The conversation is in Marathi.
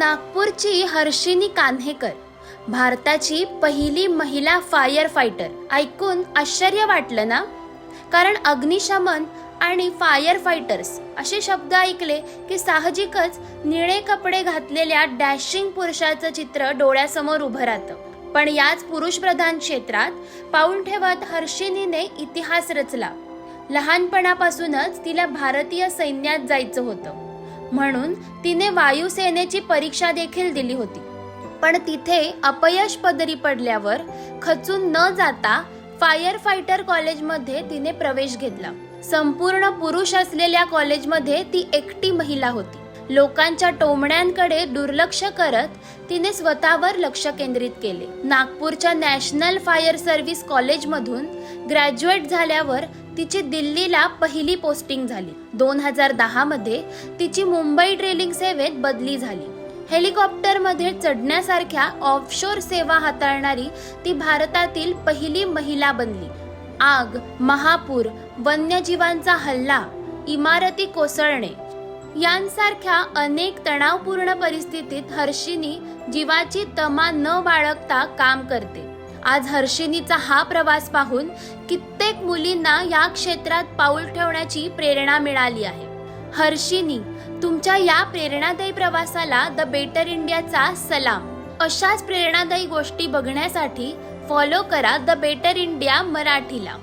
नागपूरची हर्षिनी कान्हेकर भारताची पहिली महिला फायर फायटर. ऐकून आश्चर्य वाटलं ना? कारण अग्निशमन आणि फायर फायटर्स असे शब्द ऐकले की साहजिकच निळे कपडे घातलेल्या डॅशिंग पुरुषाचं चित्र डोळ्यासमोर उभं राहतं. पण याच पुरुषप्रधान क्षेत्रात पाऊल ठेवत हर्षिनीने इतिहास रचला. लहानपणापासूनच तिला भारतीय सैन्यात जायचं होतं. म्हणून तिने वायुसेनेची परीक्षा देखील दिली होती. पण तिथे अपयश पदरी पडल्यावर खचून न जाता फायर फायटर कॉलेजमध्ये तिने प्रवेश घेतला. संपूर्ण पुरुष असलेल्या कॉलेजमध्ये ती एकटी महिला होती. लोकांच्या टोमण्यांकडे दुर्लक्ष करत तिने स्वतःवर लक्ष केंद्रित केले. नागपूरच्या नॅशनल फायर सर्व्हिस कॉलेजमधून ग्रॅज्युएट झाल्यावर तिची दिल्लीला पहिली पोस्टिंग झाली. दोन हजार दहा मध्ये तिची मुंबई ट्रेलिंग सेवेत बदली झाली. हेलिकॉप्टरमध्ये चढण्यासारख्या ऑफशोर सेवा हाताळणारी ती भारतातील पहिली महिला बनली. आग महापूर वन्यजीवांचा हल्ला इमारती कोसळणे यांसारख्या अनेक तणावपूर्ण परिस्थितीत हर्षिनी जीवाची तमा न बाळगता काम करते. आज हर्षिनीचा हा प्रवास पाहून कित्येक मुलींना या क्षेत्रात पाऊल ठेवण्याची प्रेरणा मिळाली आहे. हर्षिनी तुमच्या या प्रेरणादायी प्रवासाला द बेटर इंडियाचा सलाम. अशाच प्रेरणादायी गोष्टी बघण्यासाठी फॉलो करा द बेटर इंडिया मराठीला.